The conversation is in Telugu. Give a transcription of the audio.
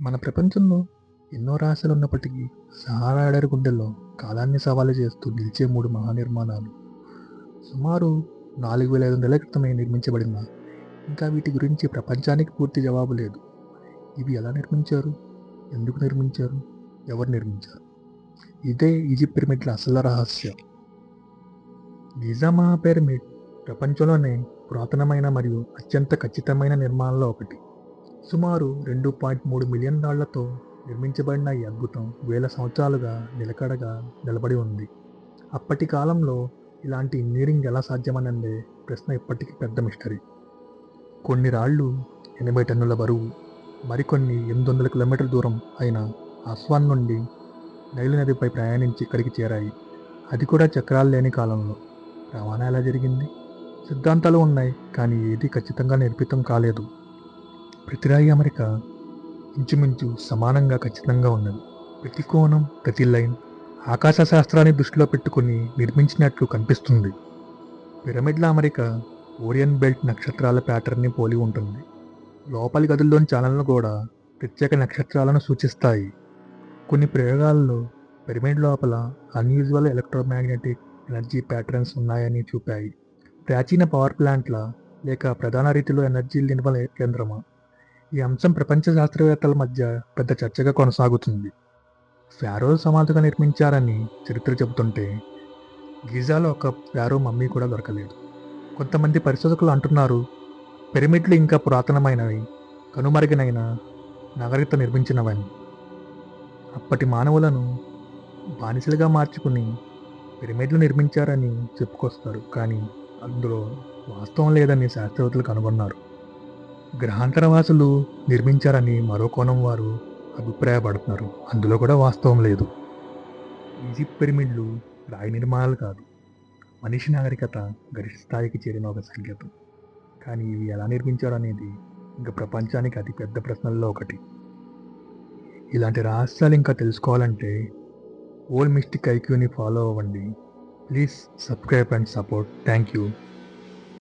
మన ప్రపంచంలో ఎన్నో రహస్యాలు ఉన్నప్పటికీ సహారా ఎడారి గుండెల్లో కాలాన్ని సవాలు చేస్తూ నిలిచే మూడు మహానిర్మాణాలు. సుమారు నాలుగు వేల ఐదు వందల క్రితమే నిర్మించబడిన ఇంకా వీటి గురించి ప్రపంచానికి పూర్తి జవాబు లేదు. ఇవి ఎలా నిర్మించారు? ఎందుకు నిర్మించారు? ఎవరు నిర్మించారు? ఇదే ఈజిప్ట్ పిరమిడ్ల అసలు రహస్యం. గిజా మహా పిరమిడ్ ప్రపంచంలోనే పురాతనమైన మరియు అత్యంత ఖచ్చితమైన నిర్మాణంలో ఒకటి. సుమారు రెండు పాయింట్ మూడు మిలియన్ డాళ్ళతో నిర్మించబడిన ఈ అద్భుతం వేల సంవత్సరాలుగా నిలకడగా నిలబడి ఉంది. అప్పటి కాలంలో ఇలాంటి ఇంజనీరింగ్ ఎలా సాధ్యమనందే ప్రశ్న ఇప్పటికీ పెద్ద మిస్టరీ. కొన్ని రాళ్ళు ఎనభై టన్నుల బరువు మరికొన్ని ఎనిమిది వందల కిలోమీటర్ల దూరం అయిన అస్వాన్ నుండి నైలు నదిపై ప్రయాణించి ఇక్కడికి చేరాయి. అది కూడా చక్రాలు లేని కాలంలో. రవాణా ఎలా జరిగింది? సిద్ధాంతాలు ఉన్నాయి కానీ ఏది ఖచ్చితంగా నిర్మితం కాలేదు. ప్రతిరాయి అమెరిక ఇంచుమించు సమానంగా ఖచ్చితంగా ఉన్నది. ప్రతి కోణం ప్రతి లైన్ ఆకాశ శాస్త్రాన్ని దృష్టిలో పెట్టుకుని నిర్మించినట్లు కనిపిస్తుంది. పిరమిడ్ల అమరిక ఓరియన్ బెల్ట్ నక్షత్రాల ప్యాటర్న్ని పోలి ఉంటుంది. లోపలి గదుల్లోని ఛానళ్ళు కూడా ప్రత్యేక నక్షత్రాలను సూచిస్తాయి. కొన్ని ప్రయోగాల్లో పిరమిడ్ లోపల అన్యూజువల్ ఎలక్ట్రోమాగ్నెటిక్ ఎనర్జీ ప్యాటర్న్స్ ఉన్నాయని చూపాయి. ప్రాచీన పవర్ ప్లాంట్ల లేక ప్రధాన రీతిలో ఎనర్జీ నిల్వ కేంద్రమా? ఈ అంశం ప్రపంచ శాస్త్రవేత్తల మధ్య పెద్ద చర్చగా కొనసాగుతుంది. ఫారో సమాధిగా నిర్మించారని చరిత్ర చెబుతుంటే గీజాలో ఒక ఫారో మమ్మీ కూడా దొరకలేదు. కొంతమంది పరిశోధకులు అంటున్నారు పిరమిడ్లు ఇంకా పురాతనమైనవి కనుమరుగనైన నాగరికత నిర్మించినవని. అప్పటి మానవులను బానిసలుగా మార్చుకుని పిరమిడ్లు నిర్మించారని చెప్పుకొస్తారు కానీ అందులో వాస్తవం లేదని శాస్త్రవేత్తలు కనుగొన్నారు. గ్రహాంతరవాసులు నిర్మించారని మరో కోణం వారు అభిప్రాయపడుతున్నారు. అందులో కూడా వాస్తవం లేదు. ఈజిప్ట్ పిరమిడ్లు రాయి నిర్మాణాలు కాదు. మనిషి నాగరికత గరిష్ట స్థాయికి చేరిన ఒక సంకేతం. కానీ ఇవి ఎలా నిర్మించారు అనేది ఇంకా ప్రపంచానికి అతి పెద్ద ప్రశ్నల్లో ఒకటి. ఇలాంటి రహస్యాలు ఇంకా తెలుసుకోవాలంటే ఓల్డ్ మిస్టిక్ ఐక్యూని ఫాలో అవ్వండి. Please subscribe and support. Thank you.